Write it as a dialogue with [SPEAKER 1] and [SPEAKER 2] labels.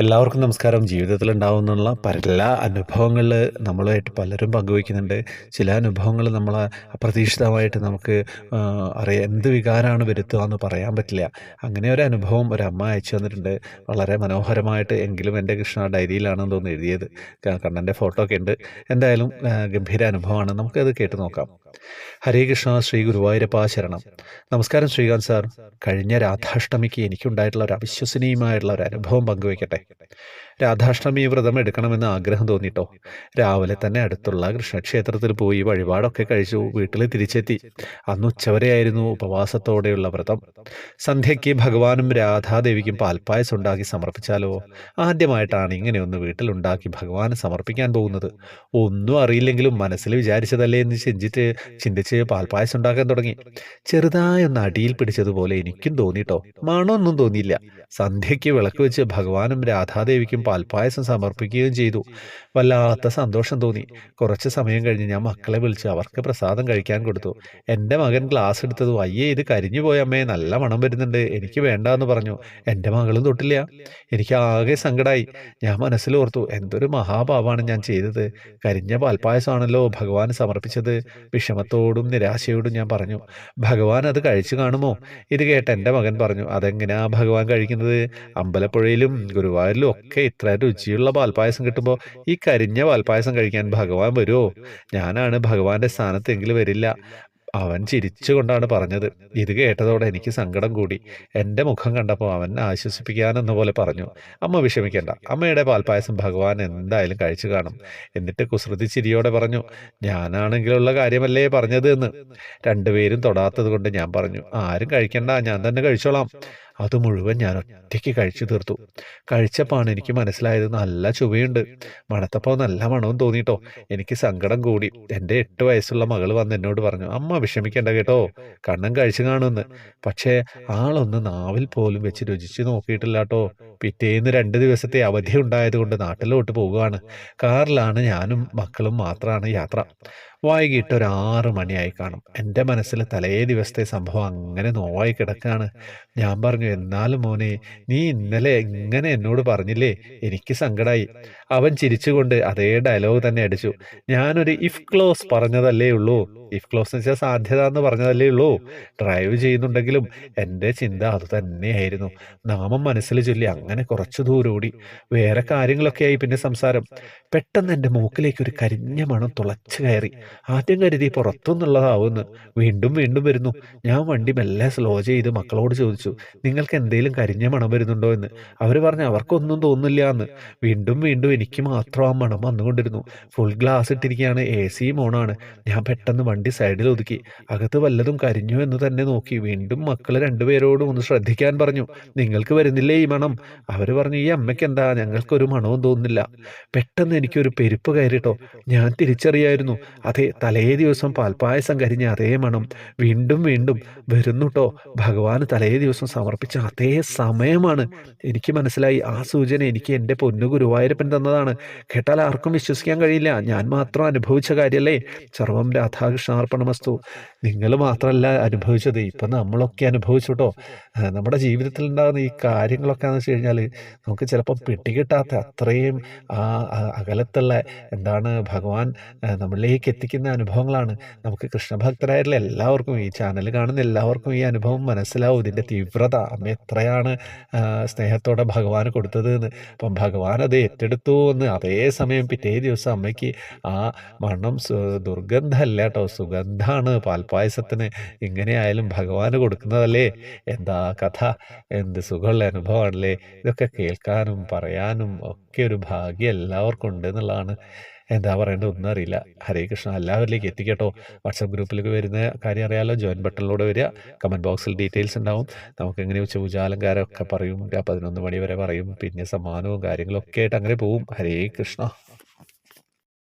[SPEAKER 1] എല്ലാവർക്കും നമസ്കാരം. ജീവിതത്തിൽ ഉണ്ടാകുന്നുള്ള പല അനുഭവങ്ങളിൽ നമ്മളായിട്ട് പലരും പങ്കുവയ്ക്കുന്നുണ്ട്. ചില അനുഭവങ്ങൾ നമ്മൾ അപ്രതീക്ഷിതമായിട്ട് നമുക്ക് അറിയാം എന്ത് വികാരമാണ് വരുത്തുക എന്ന് പറയാൻ പറ്റില്ല. അങ്ങനെ ഒരു അനുഭവം ഒരു അമ്മ അയച്ചു തന്നിട്ടുണ്ട്. വളരെ മനോഹരമായിട്ട് എങ്കിലും എന്റെ കൃഷ്ണ ഡയറിയിലാണെന്ന് തോന്നുന്നു എഴുതിയത്. കണ്ണന്റെ ഫോട്ടോ ഒക്കെ ഉണ്ട്. എന്തായാലും ഗംഭീര അനുഭവമാണ്. നമുക്കത് കേട്ട് നോക്കാം. ഹരേ കൃഷ്ണ ശ്രീ ഗുരുവായൂരപ്പ ശരണം. നമസ്കാരം ശ്രീകാന്ത് സാർ. കഴിഞ്ഞ രാധാഷ്ടമിക്ക് എനിക്കുണ്ടായിട്ടുള്ള ഒരു അവിശ്വസനീയമായിട്ടുള്ള ഒരു അനുഭവം പങ്കുവയ്ക്കട്ടെ. രാധാഷ്ടമി വ്രതം എടുക്കണമെന്ന് ആഗ്രഹം തോന്നിട്ടോ? രാവിലെ തന്നെ അടുത്തുള്ള കൃഷ്ണക്ഷേത്രത്തിൽ പോയി വഴിപാടൊക്കെ കഴിച്ചു വീട്ടിൽ തിരിച്ചെത്തി. അന്ന് ഉച്ചവരെയായിരുന്നു ഉപവാസത്തോടെയുള്ള വ്രതം. സന്ധ്യയ്ക്ക് ഭഗവാനും രാധാദേവിക്കും പാൽപ്പായസം ഉണ്ടാക്കി സമർപ്പിച്ചാലോ? ആദ്യമായിട്ടാണ് ഇങ്ങനെ ഒന്ന് വീട്ടിലുണ്ടാക്കി ഭഗവാന് സമർപ്പിക്കാൻ പോകുന്നത്. ഒന്നും അറിയില്ലെങ്കിലും മനസ്സിൽ വിചാരിച്ചതല്ലേ എന്ന് ചിന്തിച്ച് ചിന്തിച്ച് പാൽപ്പായസം ഉണ്ടാക്കാൻ തുടങ്ങി. ചെറുതായൊന്ന് അടിയിൽ പിടിച്ചതുപോലെ എനിക്കും തോന്നിട്ടോ. മണമൊന്നും തോന്നിയില്ല. സന്ധ്യയ്ക്ക് വിളക്ക് വെച്ച് ഭഗവാനും രാധാദേവിക്കും പാൽപ്പായസം സമർപ്പിക്കുകയും ചെയ്തു. വല്ലാത്ത സന്തോഷം തോന്നി. കുറച്ച് സമയം കഴിഞ്ഞ് ഞാൻ മക്കളെ വിളിച്ച് അവർക്ക് പ്രസാദം കഴിക്കാൻ കൊടുത്തു. എന്റെ മകൻ ഗ്ലാസ് എടുത്തതും അയ്യേ ഇത് കരിഞ്ഞു പോയ അമ്മയെ നല്ല മണം വരുന്നുണ്ട്. എനിക്ക് വേണ്ട എന്ന് പറഞ്ഞു. എന്റെ മകളും തൊട്ടില്ല. എനിക്ക് ആകെ സങ്കടമായി ഞാൻ മനസ്സിലോർത്തു എന്തൊരു മഹാഭാവമാണ് ഞാൻ ചെയ്തത്. കരിഞ്ഞ പാൽപ്പായസമാണല്ലോ ഭഗവാൻ സമർപ്പിച്ചത്. വിഷമത്തോടും നിരാശയോടും ഞാൻ പറഞ്ഞു ഭഗവാൻ അത് കഴിച്ചു കാണുമോ? ഇത് കേട്ട് എന്റെ മകൻ പറഞ്ഞു അതെങ്ങനെയാ ഭഗവാൻ കഴിക്കുന്നത്? അമ്പലപ്പുഴയിലും ഗുരുവായൂരിലും ഒക്കെ ഇത്ര രുചിയുള്ള പാൽപ്പായസം കിട്ടുമ്പോൾ ഈ കരിഞ്ഞ പാൽപ്പായസം കഴിക്കാൻ ഭഗവാൻ വരുമോ ഞാനാണ് ഭഗവാന്റെ സ്ഥാനത്തെങ്കിലും വരില്ല. അവൻ ചിരിച്ചുകൊണ്ടാണ് പറഞ്ഞത്. ഇത് കേട്ടതോടെ എനിക്ക് സങ്കടം കൂടി. എന്റെ മുഖം കണ്ടപ്പോൾ അവൻ ആശ്വസിപ്പിക്കാനെന്ന പോലെ പറഞ്ഞു. അമ്മ വിഷമിക്കേണ്ട. അമ്മയുടെ പാൽപ്പായസം ഭഗവാൻ എന്തായാലും കഴിച്ചു കാണും. എന്നിട്ട് കുസൃതി ചിരിയോടെ പറഞ്ഞു ഞാനാണെങ്കിലുള്ള കാര്യമല്ലേ പറഞ്ഞത് എന്ന്? രണ്ടുപേരും തൊടാത്തത് കൊണ്ട് ഞാൻ പറഞ്ഞു ആരും കഴിക്കണ്ട. ഞാൻ തന്നെ കഴിച്ചോളാം. അത് മുഴുവൻ ഞാൻ ഒറ്റയ്ക്ക് കഴിച്ചു തീർത്തു. കഴിച്ചപ്പോൾ എനിക്ക് മനസ്സിലായത് നല്ല ചുവയുണ്ട് മണത്തപ്പോൾ നല്ല മണവും തോന്നിട്ടോ. എനിക്ക് സങ്കടം കൂടി. എന്റെ എട്ട് വയസ്സുള്ള മകൾ വന്ന് എന്നോട് പറഞ്ഞു അമ്മ വിഷമിക്കേണ്ട കേട്ടോ. കണ്ണൻ കഴിച്ചു കാണുമെന്ന്. പക്ഷേ ആളൊന്ന് നാവിൽ പോലും വെച്ച് രുചിച്ച് നോക്കിയിട്ടില്ല കേട്ടോ പിറ്റേന്ന് രണ്ട് ദിവസത്തെ അവധി ഉണ്ടായതുകൊണ്ട് നാട്ടിലോട്ട് പോവുകയാണ്. കാറിലാണ് ഞാനും മക്കളും മാത്രമാണ് യാത്ര. വൈകിട്ട് ഒരു ആറ് മണിയായി കാണും എന്റെ മനസ്സിൽ തലേ ദിവസത്തെ സംഭവം അങ്ങനെ നോവായി കിടക്കുകയാണ് ഞാൻ പറഞ്ഞു എന്നാലും മോനെ നീ ഇന്നലെ എങ്ങനെ എന്നോട് പറഞ്ഞില്ലേ എനിക്ക് സങ്കടമായി അവൻ ചിരിച്ചുകൊണ്ട് അതേ ഡയലോഗ് തന്നെ അടിച്ചു ഞാനൊരു ഇഫ് ക്ലോസ് പറഞ്ഞതല്ലേ ഉള്ളൂ ഇഫ് ക്ലോസ് എന്ന് വെച്ചാൽ സാധ്യത എന്ന് പറഞ്ഞതല്ലേ ഉള്ളൂ ഡ്രൈവ് ചെയ്യുന്നുണ്ടെങ്കിലും എന്റെ ചിന്ത അത് തന്നെയായിരുന്നു നാമം മനസ്സിൽ ചൊല്ലി അങ്ങനെ കുറച്ചു ദൂരം ഓടി വേറെ കാര്യങ്ങളൊക്കെയായി പിന്നെ സംസാരം പെട്ടെന്ന് എന്റെ മൂക്കിലേക്ക് ഒരു കരിഞ്ഞ മണം തുളച്ചു കയറി ആദ്യം കരുതി പുറത്തുനിന്നുള്ളതാവുമെന്ന് വീണ്ടും വീണ്ടും വരുന്നു. ഞാൻ വണ്ടി മെല്ലെ സ്ലോ ചെയ്ത് മക്കളോട് ചോദിച്ചു നിങ്ങൾക്ക് എന്തെങ്കിലും കരിഞ്ഞ മണം വരുന്നുണ്ടോ എന്ന്? അവർ പറഞ്ഞു അവർക്കൊന്നും തോന്നില്ല എന്ന് വീണ്ടും വീണ്ടും എനിക്ക് മാത്രം ആ മണം വന്നുകൊണ്ടിരുന്നു. ഫുൾ ഗ്ലാസ് ഇട്ടിരിക്കുകയാണ്. എ സി മോണാണ് ഞാൻ പെട്ടെന്ന് വണ്ടി സൈഡിൽ ഒതുക്കി. അകത്ത് വല്ലതും കരിഞ്ഞു എന്ന് തന്നെ നോക്കി. വീണ്ടും മക്കൾ രണ്ടുപേരോടും ഒന്ന് ശ്രദ്ധിക്കാൻ പറഞ്ഞു നിങ്ങൾക്ക് വരുന്നില്ലേ ഈ മണം? അവർ പറഞ്ഞു ഈ അമ്മയ്ക്ക് എന്താ? ഞങ്ങൾക്കൊരു മണവും തോന്നുന്നില്ല. പെട്ടെന്ന് എനിക്കൊരു പെരുപ്പ് കയറിട്ടോ. ഞാൻ തിരിച്ചറിയായിരുന്നു. അതെ തലേ ദിവസം പാൽപ്പായസം കരിഞ്ഞ അതേ മണം വീണ്ടും വീണ്ടും വരുന്നുട്ടോ. ഭഗവാന് തലേ ദിവസം സമർപ്പിച്ച അതേ സമയമാണ്. എനിക്ക് മനസ്സിലായി. ആ സൂചന എനിക്ക് എന്റെ പൊന്നു ഗുരുവായൂരപ്പൻ തന്നതാണ്. കേട്ടാൽ ആർക്കും വിശ്വസിക്കാൻ കഴിയില്ല. ഞാൻ മാത്രം അനുഭവിച്ച കാര്യമല്ലേ സർവം രാധാകൃഷ്ണാർപ്പണമസ്തു നിങ്ങൾ മാത്രമല്ല അനുഭവിച്ചത്. ഇപ്പം നമ്മളൊക്കെ അനുഭവിച്ചു കേട്ടോ നമ്മുടെ ജീവിതത്തിൽ ഉണ്ടാകുന്ന ഈ കാര്യങ്ങളൊക്കെ എന്ന് വെച്ച് കഴിഞ്ഞാൽ നമുക്ക് ചിലപ്പം പിടികിട്ടാത്ത അത്രയും ആ അകലത്തുള്ള എന്താണ് ഭഗവാൻ നമ്മളിലേക്ക് എത്തിക്കുന്ന അനുഭവങ്ങളാണ്. നമുക്ക് കൃഷ്ണഭക്തരായിട്ടുള്ള എല്ലാവർക്കും ഈ ചാനൽ കാണുന്ന എല്ലാവർക്കും ഈ അനുഭവം മനസ്സിലാവും. ഇതിന്റെ തീവ്രത അമ്മ എത്രയാണ് സ്നേഹത്തോടെ ഭഗവാന് കൊടുത്തത് എന്ന് അപ്പം ഭഗവാൻ അത് ഏറ്റെടുത്തു എന്ന് അതേസമയം പിറ്റേ ദിവസം അമ്മയ്ക്ക് ആ മണം ദുർഗന്ധമല്ല കേട്ടോ. സുഗന്ധമാണ് പാൽപ്പായസത്തിന്. ഇങ്ങനെയായാലും ഭഗവാന് കൊടുക്കുന്നതല്ലേ? എന്താ കഥ? എന്ത് സുഖമുള്ള അനുഭവമാണല്ലേ? ഇതൊക്കെ കേൾക്കാനും പറയാനും ഒക്കെ ഒരു ഭാഗ്യം എല്ലാവർക്കും ഉണ്ട് എന്നുള്ളതാണ്. എന്താ പറയേണ്ടത് ഒന്നും അറിയില്ല. ഹരേ കൃഷ്ണ എല്ലാവരിലേക്ക് എത്തിക്കട്ടോ. വാട്സപ്പ് ഗ്രൂപ്പിലേക്ക് വരുന്ന കാര്യം അറിയാലോ. ജോയിൻ ബട്ടണിലൂടെ വരിക. കമന്റ് ബോക്സിൽ ഡീറ്റെയിൽസ് ഉണ്ടാവും. നമുക്ക് എങ്ങനെ പൂജാലങ്കാരമൊക്കെ പറയും. പതിനൊന്ന് മണി വരെ പറയും. പിന്നെ സമ്മാനവും കാര്യങ്ങളൊക്കെ ആയിട്ട് അങ്ങനെ പോവും. ഹരേ കൃഷ്ണ.